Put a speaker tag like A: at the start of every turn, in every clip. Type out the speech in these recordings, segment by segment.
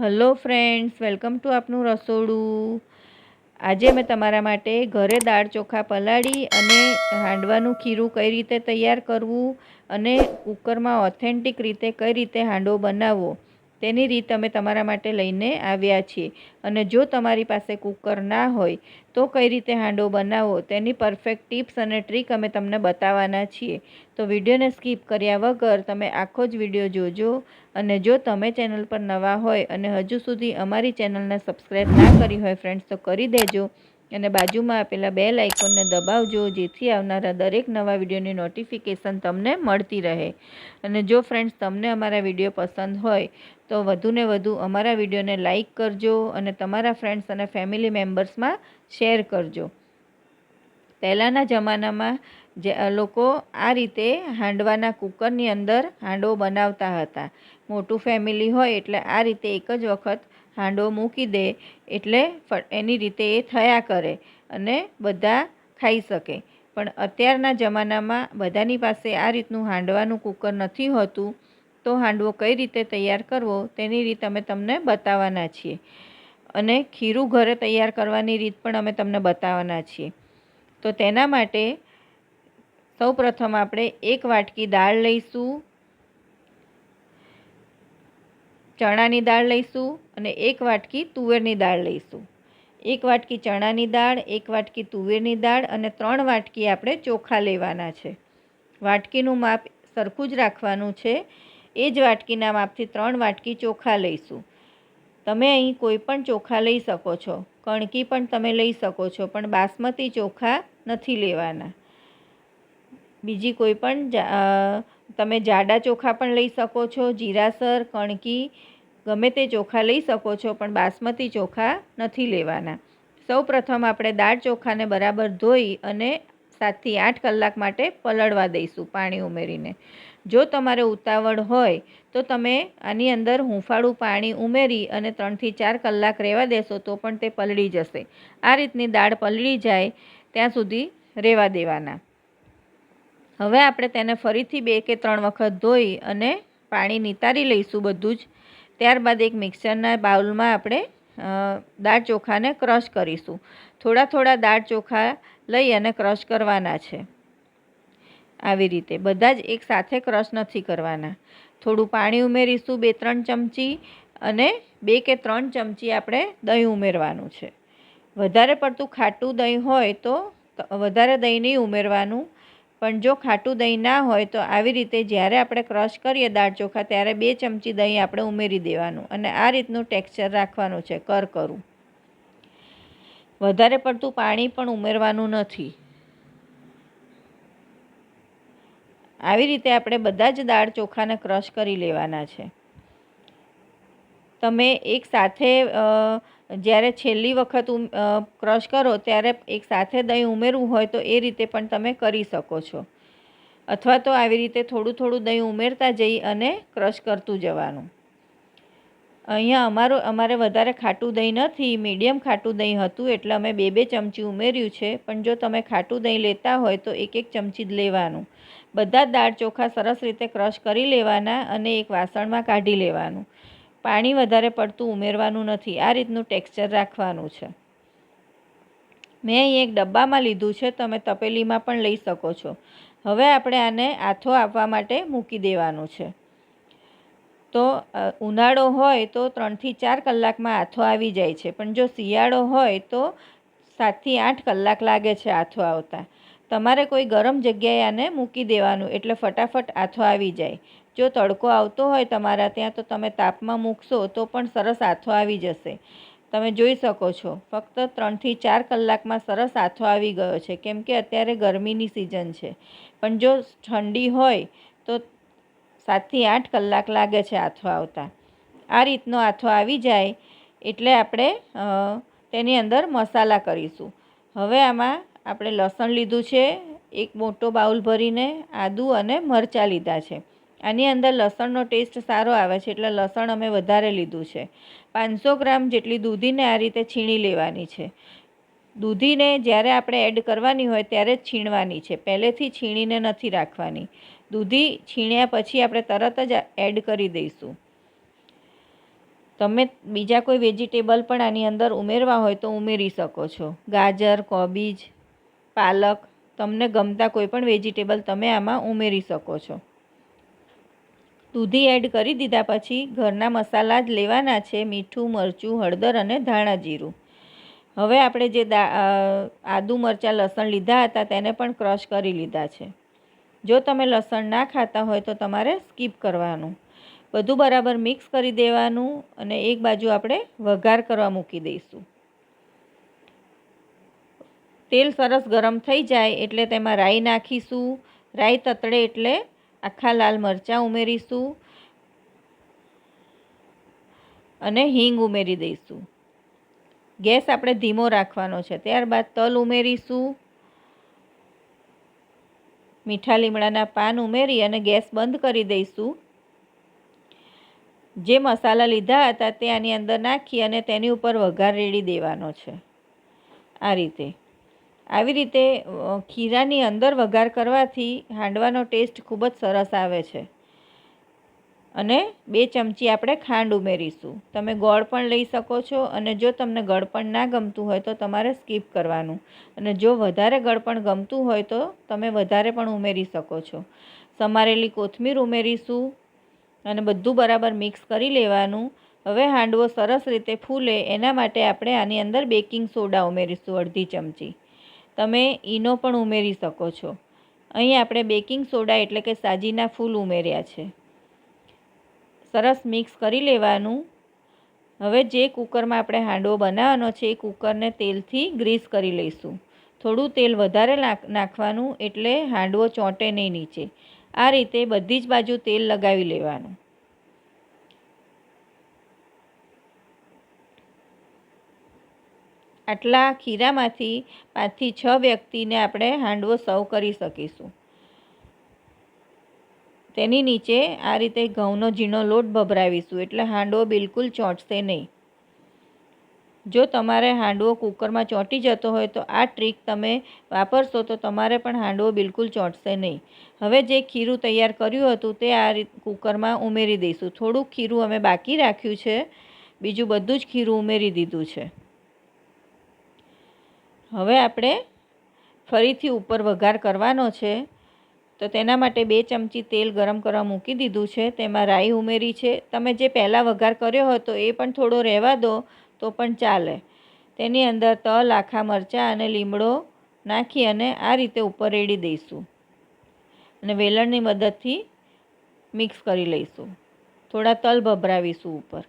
A: Hello friends, welcome to આપનું રસોડું. આજે મેં તમારા માટે ઘરે દાળ ચોખા પલાળી અને હાંડવાનું ખીરું કઈ રીતે તૈયાર કરવું અને કુકરમાં ઓથેન્ટિક રીતે કઈ રીતે હાંડવો બનાવવો. તેની રીત અમે તમારા માટે લઈને આવ્યા છીએ. અને જો તમારી પાસે કુકર ના હોય, તો કઈ રીતે હાંડો બનાવવો તેની પરફેક્ટ ટિપ્સ અને ટ્રીક અમે તમને બતાવવાના છીએ. તો વિડીયોને સ્કીપ કર્યા વગર તમે આખો જ વીડિયો જોજો. અને જો તમે ચેનલ પર નવા હોય અને હજુ સુધી અમારી ચેનલને સબસ્ક્રાઈબ ના કરી હોય ફ્રેન્ડ્સ તો કરી દેજો. અને બાજુમાં આપેલા બે લાઇકોનને દબાવજો, જેથી આવનારા દરેક નવા વિડીયોની નોટિફિકેશન તમને મળતી રહે. અને જો ફ્રેન્ડ્સ તમને અમારા વીડિયો પસંદ હોય, તો વધુને વધુ અમારા વિડીયોને લાઇક કરજો અને તમારા ફ્રેન્ડ્સ અને ફેમિલી મેમ્બર્સમાં શેર કરજો. પહેલાંના જમાનામાં જે લોકો આ રીતે હાંડવાના કુકરની અંદર હાંડવો બનાવતા હતા. મોટું ફેમિલી હોય એટલે આ રીતે એક જ વખત હાંડવો મૂકી દે એટલે એની રીતે એ થયા કરે અને બધા ખાઈ શકે. પણ અત્યારના જમાનામાં બધાની પાસે આ રીતનું હાંડવાનું કૂકર નથી હોતું, તો હાંડવો કઈ રીતે તૈયાર કરવો તેની રીત અમે તમને બતાવવાના છીએ. અને ખીરું ઘરે તૈયાર કરવાની રીત પણ અમે તમને બતાવવાના છીએ. તો તેના માટે સૌ પ્રથમ આપણે એક વાટકી દાળ લઈશું ચણાની દાળ લઈશું અને એક વાટકી તુવેરની દાળ લઈશું. એક વાટકી ચણાની દાળ, એક વાટકી તુવેરની દાળ અને ત્રણ વાટકી આપણે ચોખા લેવાના છે. વાટકીનું માપ સરખું જ રાખવાનું છે. એ જ વાટકીના માપથી ત્રણ વાટકી ચોખા લઈશું. તમે અહીં કોઈ પણ ચોખા લઈ શકો છો. કણકી પણ તમે લઈ શકો છો, પણ બાસમતી ચોખા નથી લેવાના. બીજી કોઈ પણ તમે જાડા ચોખા પણ લઈ શકો છો, જીરાસર, કણકી ગમે તે ચોખા લઈ શકો છો, પણ બાસમતી ચોખા નથી લેવાના. સૌ પ્રથમ આપણે દાળ ચોખાને બરાબર ધોઈ અને સાતથી આઠ કલાક માટે પલળવા દઈશું પાણી ઉમેરીને. જો તમારે ઉતાવળ હોય, તો તમે આની અંદર હૂંફાળું પાણી ઉમેરી અને ત્રણથી ચાર કલાક રહેવા દેશો, તો પણ તે પલળી જશે. આ રીતની દાળ પલળી જાય ત્યાં સુધી રહેવા દેવાના. હવે આપણે તેને ફરીથી બે કે ત્રણ વખત ધોઈ અને પાણી નિતારી લઈશું બધું જ. ત્યારબાદ એક મિક્સરના બાઉલમાં આપણે દાળ ચોખાને ક્રશ કરીશું. થોડા થોડા દાળ ચોખા લઈ અને ક્રશ કરવાના છે. આવી રીતે. બધા જ એક સાથે ક્રશ નથી કરવાના. થોડું પાણી ઉમેરીશું, બે ત્રણ ચમચી અને બે કે ત્રણ ચમચી આપણે દહીં ઉમેરવાનું છે. વધારે પડતું ખાટું દહીં હોય તો, વધારે દહીં નહીં ઉમેરવાનું. પણ જો ખાટું દહીં ના હોય તો આવી રીતે જ્યારે આપણે ક્રશ કરીએ દાળ ચોખા, ત્યારે બે ચમચી દહીં આપણે ઉમેરી દેવાનું અને આ રીતનું ટેક્સચર રાખવાનું છે, કર કરું. વધારે પડતું પાણી પણ ઉમેરવાનું નથી. આવી રીતે આપણે બધા જ દાળ ચોખાને ક્રશ કરી લેવાના છે. તમે એક સાથે જ્યારે છેલ્લી વખત ક્રશ કરો, ત્યારે એક સાથે દહીં ઉમેરવું હોય તો એ રીતે પણ તમે કરી શકો છો. અથવા તો આવી રીતે થોડું થોડું દહીં ઉમેરતા જઈ અને ક્રશ કરતું જવાનું. અહીંયા અમારું, અમારે વધારે ખાટું દહીં નથી મીડિયમ ખાટું દહીં હતું, એટલે અમે બે બે ચમચી ઉમેર્યું છે. પણ જો તમે ખાટું દહીં લેતા હોય તો એક એક ચમચી જ લેવાનું. બધા દાળ ચોખા સરસ રીતે ક્રશ કરી લેવાના અને એક વાસણમાં કાઢી લેવાનું. પાણી વધારે પડતું ઉમેરવાનું નથી. આ રીતનું ટેક્સચર રાખવાનું છે. મેં અહીં એક ડબ્બામાં લીધું છે. તમે તપેલીમાં પણ લઈ શકો છો. હવે આપણે આને આથો આપવા માટે મૂકી દેવાનું છે. તો ઉનાળો હોય તો ત્રણથી ચાર કલાકમાં આથો આવી જાય છે. પણ જો શિયાળો હોય તો સાતથી આઠ કલાક લાગે છે આથો આવતા. તમારે કોઈ ગરમ જગ્યાએ આને મૂકી દેવાનું. એટલે ફટાફટ આથો આવી જાય. જો તડકો આવતો હોય તમારા ત્યાં તો તમે તાપમાં મૂકશો તો પણ સરસ આથો આવી જશે. તમે જોઈ શકો છો, ફક્ત ત્રણથી ચાર કલાકમાં સરસ આથો આવી ગયો છે, કેમ કે અત્યારે ગરમીની સિઝન છે. પણ જો ઠંડી હોય તો સાતથી આઠ કલાક લાગે છે આથો આવતા. આ રીતનો આથો આવી જાય એટલે આપણે તેની અંદર મસાલા કરીશું. હવે આમાં આપણે લસણ લીધું છે, એક મોટો બાઉલ ભરીને આદું અને મરચાં લીધા છે. આની અંદર લસણનો ટેસ્ટ સારો આવે છે એટલે લસણ અમે વધારે લીધું છે. પાંચસો ગ્રામ જેટલી દૂધીને આ રીતે છીણી લેવાની છે. દૂધીને જ્યારે આપણે એડ કરવાની હોય ત્યારે જ છીણવાની છે. પહેલેથી છીણીને નથી રાખવાની. દૂધી છીણ્યા પછી આપણે તરત જ એડ કરી દઈશું. તમે બીજા કોઈ વેજીટેબલ પણ આની અંદર ઉમેરવા હોય તો ઉમેરી શકો છો. ગાજર, કોબીજ, પાલક, તમને ગમતા કોઈ પણ વેજીટેબલ તમે આમાં ઉમેરી શકો છો. દૂધી એડ કરી દીધા પછી ઘરના મસાલા જ લેવાના છે મીઠું, મરચું, હળદર અને ધાણા જીરું. હવે આપણે જે દા આદુ, મરચાં, લસણ લીધા હતા તેને પણ ક્રશ કરી લીધા છે. જો તમે લસણ ના ખાતા હોય તો તમારે સ્કીપ કરવાનું. બધું બરાબર મિક્સ કરી દેવાનું અને એક બાજુ આપણે વઘાર કરવા મૂકી દઈશું. તેલ સરસ ગરમ થઈ જાય એટલે તેમાં રાઈ નાખીશું. રાઈ તતડે એટલે આખા લાલ મરચાં ઉમેરીશું અને હિંગ ઉમેરી દઈશું. ગેસ આપણે ધીમો રાખવાનો છે. ત્યારબાદ તલ ઉમેરીશું. મીઠા લીમડાના પાન ઉમેરી અને ગેસ બંધ કરી દઈશું. જે મસાલા લીધા હતા તે આની અંદર નાખી અને તેની ઉપર વઘાર રેડી દેવાનો છે. આ રીતે. આવી રીતે ખીરાની અંદર વઘાર કરવાથી હાંડવાનો ટેસ્ટ ખૂબ જ સરસ આવે છે. અને બે ચમચી આપણે ખાંડ ઉમેરીશું. તમે ગોળ પણ લઈ શકો છો અને જો તમને ગળપણ ના ગમતું હોય તો તમારે સ્કીપ કરવાનું. અને જો વધારે ગળપણ ગમતું હોય તો તમે વધારે પણ ઉમેરી શકો છો. સમારેલી કોથમીર ઉમેરીશું અને બધું બરાબર મિક્સ કરી લેવાનું. હવે હાંડવો સરસ રીતે ફૂલે એના માટે આપણે આની અંદર બેકિંગ સોડા ઉમેરીશું અડધી ચમચી. તમે ઈનો પણ ઉમેરી શકો છો. અહીં આપણે બેકિંગ સોડા એટલે કે સાજીના ફૂલ ઉમેર્યા છે. સરસ મિક્સ કરી લેવાનું. હવે જે કુકરમાં આપણે હાંડવો બનાવવાનો છે એ કુકરને તેલથી ગ્રીસ કરી લઈશું. થોડું તેલ વધારે નાખવાનું એટલે હાંડવો ચોંટે નહીં નીચે. આ રીતે બધી જ બાજુ તેલ લગાવી લેવાનું. આટલા ખીરામાંથી પાંચથી છ વ્યક્તિને આપણે હાંડવો સર્વ કરી શકીશું. તેની નીચે આ રીતે ઘઉંનો ઝીણો લોટ ભભરાવીશું એટલે હાંડવો બિલકુલ ચોંટશે નહીં. જો તમારે હાંડવો કુકરમાં ચોંટી જતો હોય તો આ ટ્રીક તમે વાપરશો તો તમારે પણ હાંડવો બિલકુલ ચોંટશે નહીં. હવે જે ખીરું તૈયાર કર્યું હતું તે આ કુકરમાં ઉમેરી દઈશું. થોડુંક ખીરું અમે બાકી રાખ્યું છે. બીજું બધું જ ખીરું ઉમેરી દીધું છે. હવે આપણે ફરીથી ઉપર વઘાર કરવાનો છે. તો તેના માટે બે ચમચી તેલ ગરમ કરવા મૂકી દીધું છે. તેમાં રાઈ ઉમેરી છે. તમે જે પહેલાં વઘાર કર્યો હતો એ પણ થોડો રહેવા દો, તો પણ ચાલે. તેની અંદર તલ, આખા મરચાં અને લીમડો નાખી અને આ રીતે ઉપર રેડી દઈશું. અને વેલણની મદદથી મિક્સ કરી લઈશું. થોડા તલ ભભરાવીશું ઉપર.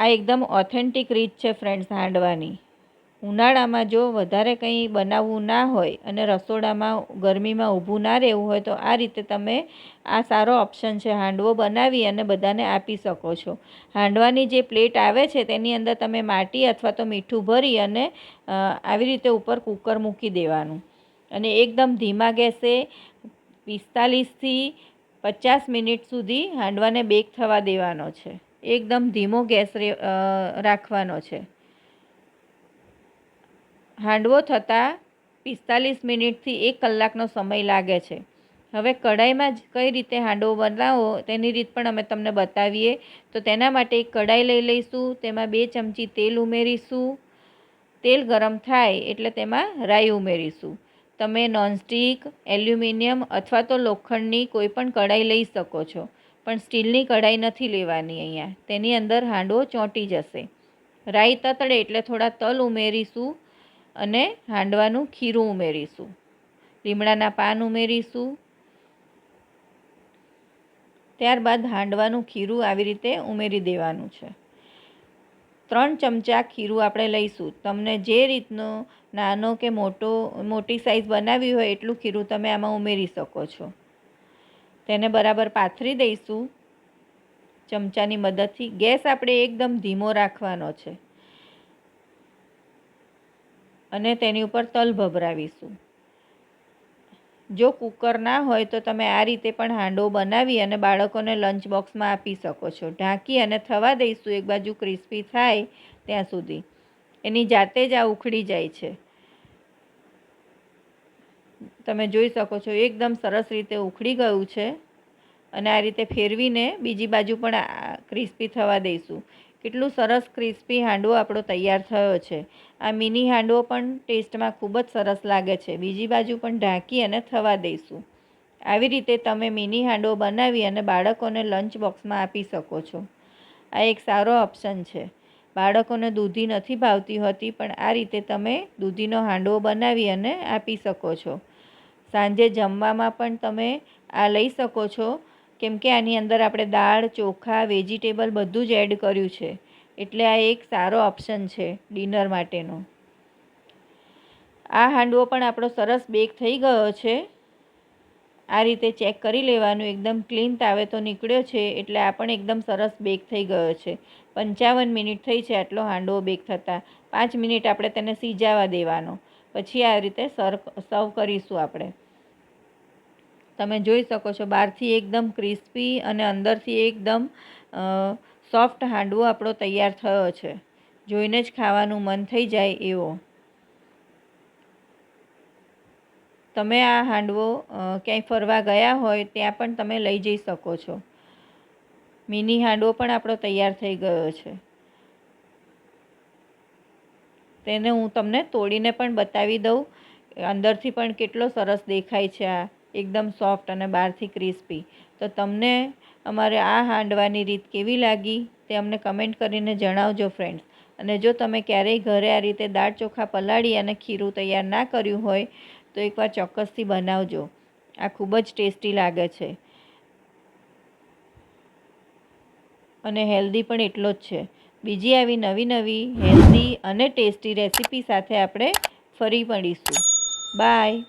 A: આ એકદમ ઓથેન્ટિક રીત છે ફ્રેન્ડ્સ હાંડવાની. ઉનાળામાં જો વધારે કંઈ બનાવવું ના હોય અને રસોડામાં, ગરમીમાં ઊભું ના રહેવું હોય, તો આ રીતે તમે આ સારો ઓપ્શન છે, હાંડવો બનાવી અને બધાને આપી શકો છો. હાંડવાની જે પ્લેટ આવે છે, તેની અંદર તમે માટી અથવા તો મીઠું ભરી અને આવી રીતે ઉપર કૂકર મૂકી દેવાનું. અને એકદમ ધીમા ગેસે પિસ્તાલીસથી પચાસ મિનિટ સુધી હાંડવાને બેક થવા દેવાનો છે. એકદમ ધીમો ગેસ રાખવાનો છે. હાંડવો થતાં પિસ્તાલીસ મિનિટથી એક કલાકનો સમય લાગે છે. હવે કઢાઈમાં જ કઈ રીતે હાંડવો બનાવો તેની રીત પણ અમે તમને બતાવીએ. તો તેના માટે એક કઢાઈ લઈ લઈશું, તેમાં બે ચમચી તેલ ઉમેરીશું. તેલ ગરમ થાય એટલે તેમાં રાઈ ઉમેરીશું. તમે નોનસ્ટિક, એલ્યુમિનિયમ અથવા તો લોખંડની કોઈ પણ કઢાઈ લઈ શકો છો. પણ સ્ટીલની કઢાઈ નથી લેવાની અહીંયા. તેની અંદર હાંડવો ચોંટી જશે. રાઈ તતડે એટલે થોડા તલ ઉમેરીશું અને હાંડવાનું ખીરું ઉમેરીશું. લીમડાના પાન ઉમેરીશું. ત્યારબાદ હાંડવાનું ખીરું આવી રીતે ઉમેરી દેવાનું છે. ત્રણ ચમચા ખીરું આપણે લઈશું. તમને જે રીતનો નાનો કે મોટો, મોટી સાઈઝ બનાવી હોય એટલું ખીરું તમે આમાં ઉમેરી શકો છો. તેને બરાબર પાથરી દઈશું. ચમચાની મદદથી ગેસ આપણે એકદમ ધીમો રાખવાનો છે. અને તેની ઉપર તલ ભભરાવીશું. જો કુકર ના હોય તો તમે આ રીતે પણ હાંડો બનાવી અને બાળકોને લંચ બોક્સમાં આપી શકો છો. ઢાંકી અને થવા દઈશું. એક બાજુ ક્રિસ્પી થાય ત્યાં સુધી. એની જાતે જ આ ઉખડી જાય છે. તમે જોઈ શકો છો, એકદમ સરસ રીતે ઉખડી ગયું છે. અને આ રીતે ફેરવીને બીજી બાજુ પણ ક્રિસ્પી થવા દઈશું. કેટલું સરસ ક્રિસ્પી હાંડવો આપણો તૈયાર થયો છે. આ મિની હાંડવો પણ ટેસ્ટમાં ખૂબ જ સરસ લાગે છે. બીજી બાજુ પણ ઢાંકી અને થવા દઈશું. આવી રીતે તમે મિની હાંડવો બનાવી અને બાળકોને લંચ બોક્સમાં આપી શકો છો. આ એક સારો ઓપ્શન છે. બાળકોને દૂધી નથી ભાવતી હોતી, પણ આ રીતે તમે દૂધીનો હાંડવો બનાવી અને આપી શકો છો. સાંજે જમવામાં પણ તમે આ લઈ શકો છો. કેમ કે આની અંદર આપણે દાળ, ચોખા, વેજીટેબલ બધું જ એડ કર્યું છે. એટલે આ એક સારો ઓપ્શન છે ડિનર માટેનો. આ હાંડવો પણ આપણો સરસ બેક થઈ ગયો છે. આ રીતે ચેક કરી લેવાનું. એકદમ ક્લીન તાવે તો નીકળ્યો છે, એટલે આ પણ એકદમ સરસ બેક થઈ ગયો છે. પંચાવન મિનિટ થઈ છે આટલો હાંડવો બેક થતાં. પાંચ મિનિટ આપણે તેને સીજાવા દેવાનો. પછી આ રીતે સર્વ સર્વ કરીશું આપણે. તમે જોઈ શકો છો બહારથી એકદમ ક્રિસ્પી અને અંદરથી એકદમ સોફ્ટ હાંડવો આપણો તૈયાર થયો છે. જોઈને જ ખાવાનું મન થઈ જાય એવો. તમે આ હાંડવો ક્યાંય ફરવા ગયા હોય ત્યાં પણ તમે લઈ જઈ શકો છો. મિની હાંડવો પણ આપણો તૈયાર થઈ ગયો છે. તેને હું તમને તોડીને પણ બતાવી દઉં. અંદરથી પણ કેટલો સરસ દેખાય છે આ. એકદમ સોફ્ટ અને બહારથી ક્રિસ્પી. તો તમને અમારે આ હાંડવાની રીત કેવી લાગી તે અમને કમેન્ટ કરીને જણાવજો ફ્રેન્ડ્સ અને જો તમે ક્યારેય ઘરે આ રીતે દાળ ચોખા પલાળી અને ખીરું તૈયાર ના કર્યું હોય, તો એકવાર ચોક્કસથી બનાવજો. આ ખૂબ જ ટેસ્ટી લાગે છે. અને હેલ્ધી પણ એટલો જ છે. બીજી આવી નવી નવી હેલ્ધી અને ટેસ્ટી રેસીપી સાથે આપણે ફરી મળીશું. બાય.